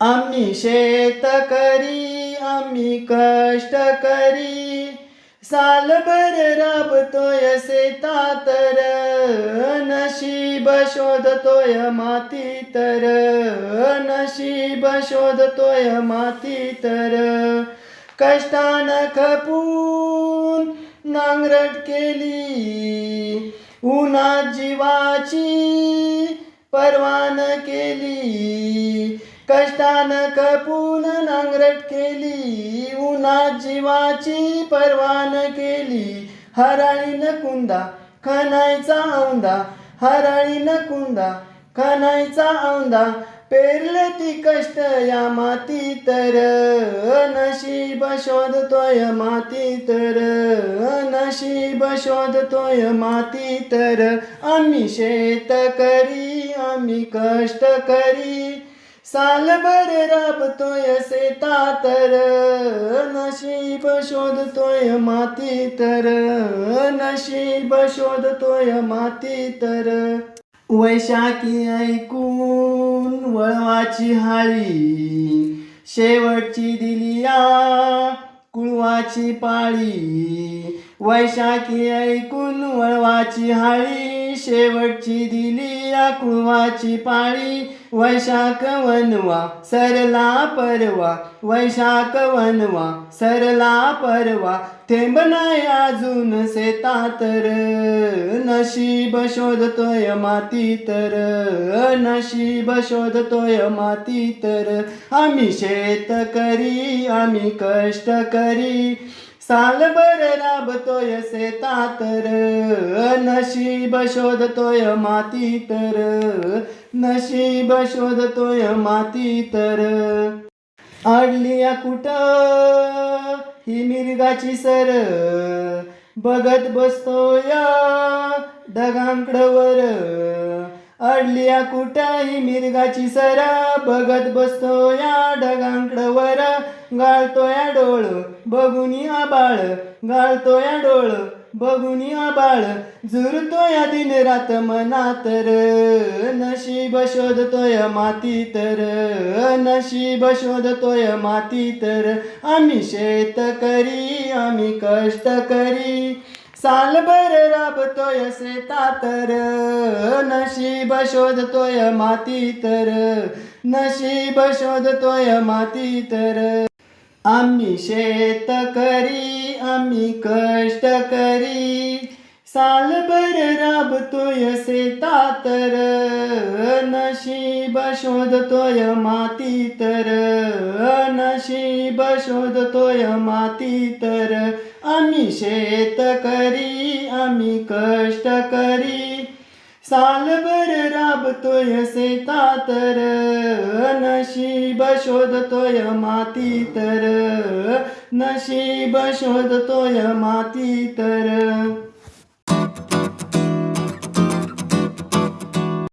आम्ही शेतकरी आम्ही कष्ट करी. सालभर राबतोय शेतात तर नशीब शोधतोय माती तर नशीब शोधतोय माती तर कष्टान खपून नांगरट केली उन्हात जीवाची परवान केली. कष्टान कपून नांगरट केली उन्हा जीवाची परवान केली. हराळीन कुंदा खणायचा औंदा. हराळीन कुंदा खणायचा औंदा. पेरले ती कष्ट या माती तर नशीब शोधतोय माती तर नशीब शोधतोय माती तर. आम्ही शेतकरी आम्ही कष्ट करी. सालभर राबतोय सेता तर नशीब शोधतोय माती तर नशीब शोधतोय माती तर वैशाखी ऐकून वळवाची हाळी शेवटची दिलिया कुळवाची पाळी. वैशाखी ऐकून वळवाची हाळी शेवटची दिली या कुळवाची पाळी. वैशाख वनवा सरला परवा. वैशाख वनवा सरला परवा. थेंब नाही अजून शेता तर नशीब शोधतोय माती तर नशीब शोधतोय माती तर आम्ही शेतकरी आम्ही कष्ट करी. सालभर राबतोय शेता तर नशीब शोधतोय माती तर नशीब शोधतोय माती तर अडलिया कुठं? ही मिरगाची सर. बघत बसतोय या ढगांकडवर. अडलिया कुठंही मिरगाची सरा बघत बसतो या ढगांकडवर गाळतो या डोळ बघून आबाळ गाळतो या डोळ बघून आबाळ झुरतो या दिन रात मना तर नशीब शोधतोय माती तर नशीब शोधतोय माती तर आम्ही शेतकरी आम्ही कष्ट करी. सालभर राबतोय शेता तर नशीब शोधतोय माती तर नशीब शोधतोय माती तर आम्ही शेतकरी आम्ही कष्ट करी सालभर राबतोय शेता तर नशीब शोधतोय माती तर नशीब शोधतोय माती तर. आम्ही शेतकरी आम्ही कष्ट करी. सालभर राबतोय शेता तर नशीब शोधतोय माती तर नशीब शोधतोय माती तर.